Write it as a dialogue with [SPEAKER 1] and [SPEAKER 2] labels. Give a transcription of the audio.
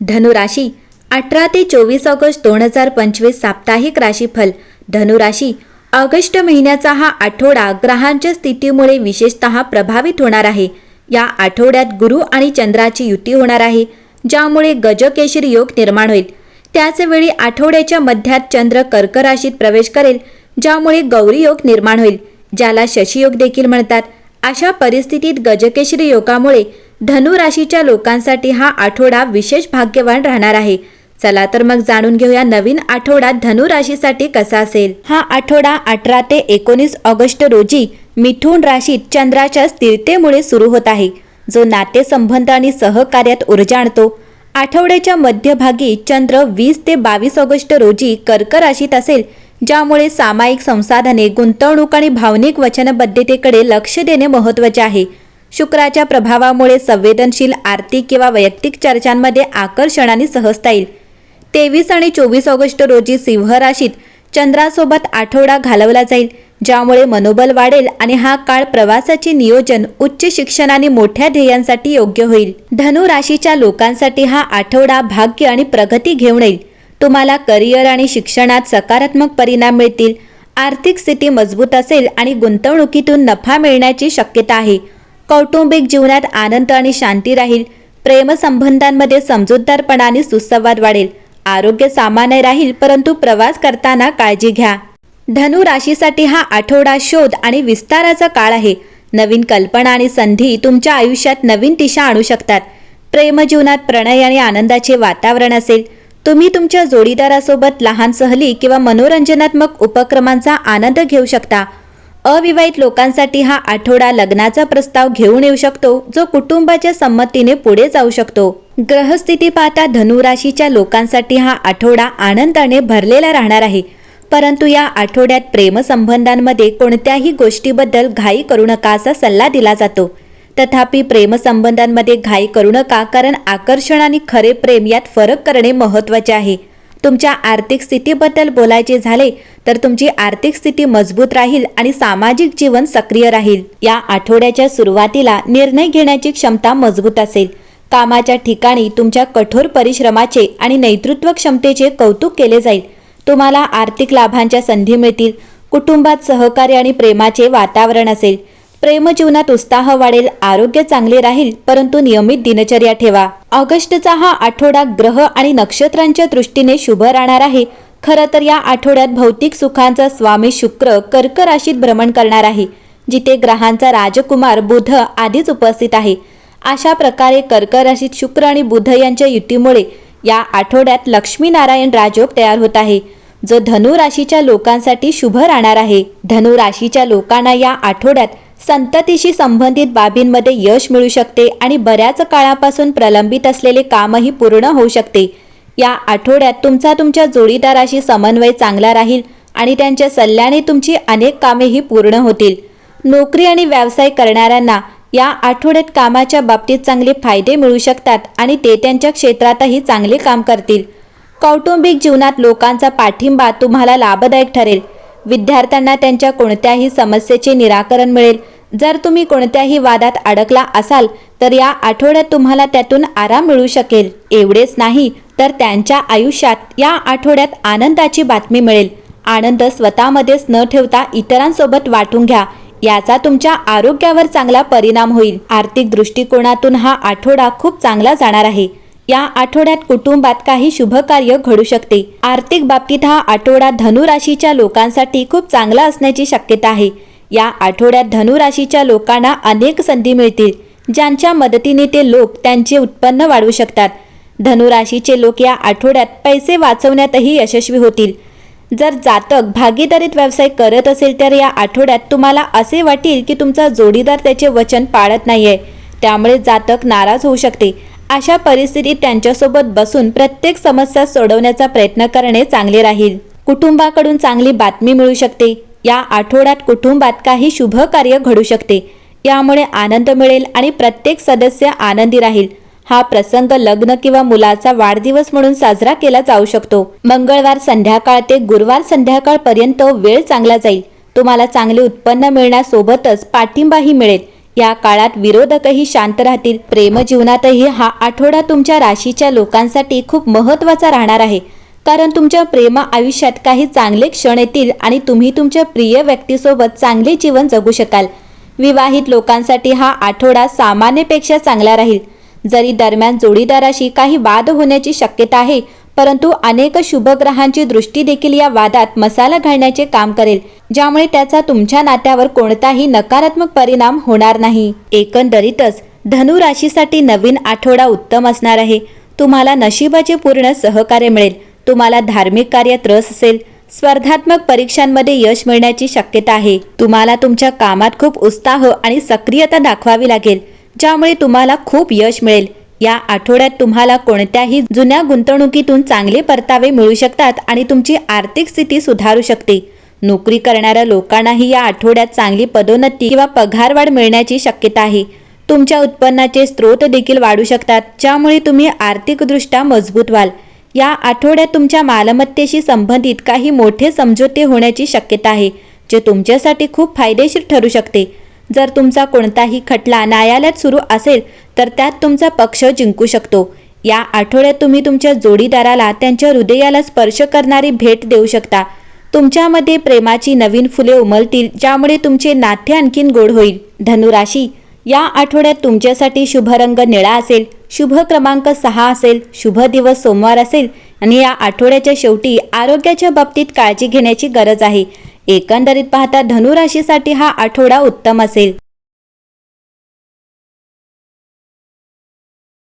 [SPEAKER 1] धनुराशी अठरा ते चोवीस ऑगस्ट दोन हजार पंचवीस साप्ताहिक राशीफल. धनुराशी ऑगस्ट महिन्याचा हा आठवडा ग्रहांच्या स्थितीमुळे विशेषतः प्रभावित होणार आहे. या आठवड्यात गुरु आणि चंद्राची युती होणार आहे ज्यामुळे गजकेशरी योग निर्माण होईल. त्याचवेळी आठवड्याच्या मध्यात चंद्र कर्क राशीत प्रवेश करेल ज्यामुळे गौरी योग निर्माण होईल ज्याला शशीयोग देखील म्हणतात. अशा परिस्थितीत गजकेशरी योगामुळे धनु राशीच्या लोकांसाठी हा आठवडा विशेष भाग्यवान राहणार आहे. चला तर मग जाणून घेऊया नवीन आठवडा धनु राशीसाठी कसा असेल. हा आठवडा अठरा ते एकोणीस ऑगस्ट रोजी मिथुन राशीत चंद्राच्या स्थिरतेमुळे सुरू होत आहे. जो नातेसंबंध आणि सहकार्यात ऊर्जा आणतो. आठवड्याच्या मध्यभागी चंद्र वीस ते बावीस ऑगस्ट रोजी कर्क राशीत असेल ज्यामुळे सामायिक संसाधने गुंतवणूक आणि भावनिक वचनबद्धतेकडे लक्ष देणे महत्त्वाचे आहे. शुक्राच्या प्रभावामुळे संवेदनशील आर्थिक किंवा वैयक्तिक चर्चांमध्ये आकर्षणाने सहजता येईल. तेवीस आणि चोवीस ऑगस्ट रोजी सिंह राशीत चंद्रासोबत आठवडा घालवला जाईल ज्यामुळे मनोबल वाढेल आणि हा काळ प्रवासाचे नियोजन उच्च शिक्षण आणि मोठ्या ध्येयांसाठी योग्य होईल. धनु राशीच्या लोकांसाठी हा आठवडा भाग्य आणि प्रगती घेऊन येईल. तुम्हाला करिअर आणि शिक्षणात सकारात्मक परिणाम मिळतील. आर्थिक स्थिती मजबूत असेल आणि गुंतवणुकीतून नफा मिळण्याची शक्यता आहे. कौटुंबिक जीवनात आनंद आणि शांती राहील. प्रेमसंबंधांमध्ये समजूतदारपणा आणि सुसंवाद वाढेल. आरोग्य सामान्य राहील परंतु प्रवास करताना काळजी घ्या. धनु राशीसाठी हा आठवडा शोध आणि विस्ताराचा काळ आहे. नवीन कल्पना आणि संधी तुमच्या आयुष्यात नवीन दिशा आणू शकतात. प्रेमजीवनात प्रणय आणि आनंदाचे वातावरण असेल. तुम्ही तुमच्या जोडीदारासोबत लहान सहली किंवा मनोरंजनात्मक उपक्रमांचा आनंद घेऊ शकता. अविवाहित लोकांसाठी हा आठवडा लग्नाचा प्रस्ताव घेऊन येऊ शकतो जो कुटुंबाच्या संमतीने पुढे जाऊ शकतो. ग्रहस्थिती पाहता धनुराशीच्या लोकांसाठी हा आठवडा आनंदाने भरलेला राहणार आहे. परंतु या आठवड्यात प्रेमसंबंधांमध्ये कोणत्याही गोष्टीबद्दल घाई करू नका असा सल्ला दिला जातो. तथापि प्रेमसंबंधांमध्ये घाई करू नका कारण आकर्षण आणि खरे प्रेम यात फरक करणे महत्त्वाचे आहे. तुमच्या आर्थिक स्थितीबद्दल बोलायचे झाले तर तुमची आर्थिक स्थिती मजबूत राहील आणि सामाजिक जीवन सक्रिय राहील. या आठवड्याच्या सुरुवातीला निर्णय घेण्याची क्षमता मजबूत असेल. कामाच्या ठिकाणी तुमच्या कठोर परिश्रमाचे आणि नेतृत्व क्षमतेचे कौतुक केले जाईल. तुम्हाला आर्थिक लाभांच्या संधी मिळतील. कुटुंबात सहकार्य आणि प्रेमाचे वातावरण असेल. प्रेमजीवनात उत्साह वाढेल आरोग्य चांगले राहील परंतु नियमित दिनचर्या ठेवा. ऑगस्टचा हा आठवडा ग्रह आणि नक्षत्रांच्या दृष्टीने शुभ राहणार आहे. खरं तर या आठवड्यात भौतिक सुखांचा स्वामी शुक्र कर्क राशीत भ्रमण करणार आहे जिथे ग्रहांचा राजकुमार बुध आधीच उपस्थित आहे. अशा प्रकारे कर्क राशीत शुक्र आणि बुध यांच्या युतीमुळे या आठवड्यात लक्ष्मीनारायण राजयोग तयार होत आहे जो धनु राशीच्या लोकांसाठी शुभ राहणार आहे. धनु राशीच्या लोकांना या आठवड्यात संततीशी संबंधित बाबींमध्ये यश मिळू शकते आणि बऱ्याच काळापासून प्रलंबित असलेले कामही पूर्ण होऊ शकते. या आठवड्यात तुमचा तुमच्या जोडीदाराशी समन्वय चांगला राहील आणि त्यांच्या सल्ल्याने तुमची अनेक कामेही पूर्ण होतील. नोकरी आणि व्यवसाय करणाऱ्यांना या आठवड्यात कामाच्या बाबतीत चांगले फायदे मिळू शकतात आणि ते त्यांच्या क्षेत्रातही चांगले काम करतील. कौटुंबिक जीवनात लोकांचा पाठिंबा तुम्हाला लाभदायक ठरेल. विद्यार्थ्यांना त्यांच्या कोणत्याही समस्येचे निराकरण मिळेल. जर तुम्ही कोणत्याही वादात अडकला असाल तर या आठवड्यात तुम्हाला त्यातून आराम मिळू शकेल. एवढेच नाही तर त्यांच्या आयुष्यात या आठवड्यात आनंदाची बातमी मिळेल. आनंद स्वतःमध्येच न ठेवता इतरांसोबत वाटून घ्या. याचा तुमच्या आरोग्यावर चांगला परिणाम होईल. आर्थिक दृष्टिकोनातून हा आठवडा खूप चांगला जाणार आहे. या आठवड्यात कुटुंबात काही शुभ कार्य घडू शकते. आर्थिक बाबतीत हा आठवडा धनुराशीच्या लोकांसाठी खूप चांगला असण्याची शक्यता आहे. या आठवड्यात धनुराशीच्या लोकांना अनेक संधी मिळतील ज्यांच्या मदतीने ते लोक त्यांचे उत्पन्न वाढवू शकतात. धनुराशीचे लोक या आठवड्यात पैसे वाचवण्यातही यशस्वी होतील. जर जातक भागीदारीत व्यवसाय करत असेल तर या आठवड्यात तुम्हाला असे वाटेल की तुमचा जोडीदार त्याचे वचन पाळत नाहीये. त्यामुळे जातक नाराज होऊ शकते. अशा परिस्थितीत त्यांच्यासोबत बसून प्रत्येक समस्या सोडवण्याचा प्रयत्न करणे चांगले राहील. कुटुंबाकडून चांगली बातमी मिळू शकते. या आठवड्यात कुटुंबात काही शुभ कार्य घडू शकते. यामुळे आनंद मिळेल आणि प्रत्येक सदस्य आनंदी राहील. हा प्रसंग लग्न किंवा मुलाचा वाढदिवस म्हणून साजरा केला जाऊ शकतो. मंगळवार संध्याकाळ ते गुरुवार संध्याकाळपर्यंत वेळ चांगला जाईल. तुम्हाला चांगले उत्पन्न मिळण्यासोबतच पाठिंबाही मिळेल. या काळात विरोधकही शांत राहतील. प्रेमजीवनातही हा आठवडा तुमच्या राशीच्या लोकांसाठी खूप महत्त्वाचा राहणार आहे. कारण तुमच्या प्रेम आयुष्यात काही चांगले क्षण येतील आणि तुम्ही तुमच्या प्रिय व्यक्तीसोबत चांगले जीवन जगू शकाल. विवाहित लोकांसाठी हा आठवडा सामान्यपेक्षा चांगला राहील. जरी दरम्यान जोडीदाराशी काही वाद होण्याची शक्यता आहे परंतु अनेक शुभग्रहांची दृष्टी देखील या वादात मसाला घालण्याचे काम करेल ज्यामुळे त्याचा तुमच्या नात्यावर कोणताही नकारात्मक परिणाम होणार नाही. एकंदरीतच धनु राशीसाठी नवीन आठवडा उत्तम असणार आहे. तुम्हाला नशिबाचे पूर्ण सहकार्य मिळेल. तुम्हाला धार्मिक कार्यात रस असेल. स्पर्धात्मक परीक्षांमध्ये यश मिळण्याची शक्यता आहे. तुम्हाला तुमच्या कामात खूप उत्साह आणि सक्रियता दाखवावी लागेल ज्यामुळे तुम्हाला खूप यश मिळेल. या आठवड्यात तुम्हाला कोणत्याही जुन्या गुंतवणुकीतून चांगले परतावे मिळू शकतात आणि तुमची आर्थिक स्थिती सुधारू शकते. नोकरी करणाऱ्या लोकांनाही या आठवड्यात चांगली पदोन्नती किंवा पगारवाढ मिळण्याची शक्यता आहे. तुमच्या उत्पन्नाचे स्रोत देखील वाढू शकतात ज्यामुळे तुम्ही आर्थिकदृष्ट्या मजबूत व्हाल. या आठवड्यात तुमच्या मालमत्तेशी संबंधित काही मोठे समझोते होण्याची शक्यता आहे जे तुमच्यासाठी खूप फायदेशीर ठरू शकते. जर तुमचा कोणताही खटला न्यायालयात सुरू असेल तर त्यात तुमचा पक्ष जिंकू शकतो. या आठवड्यात तुम्ही तुमच्या जोडीदाराला त्यांच्या हृदयाला स्पर्श करणारी भेट देऊ शकता. तुमच्यामध्ये प्रेमाची नवीन फुले उमलतील ज्यामुळे तुमचे नाते आणखीन गोड होईल. धनुराशी या आठवड्यात तुमच्यासाठी शुभ रंग निळा असेल शुभ क्रमांक सहा असेल शुभ दिवस सोमवार असेल आणि या आठवड्याच्या शेवटी आरोग्याच्या बाबतीत काळजी घेण्याची गरज आहे. एकंदरीत पाहता धनुराशीसाठी हा आठवडा उत्तम असेल.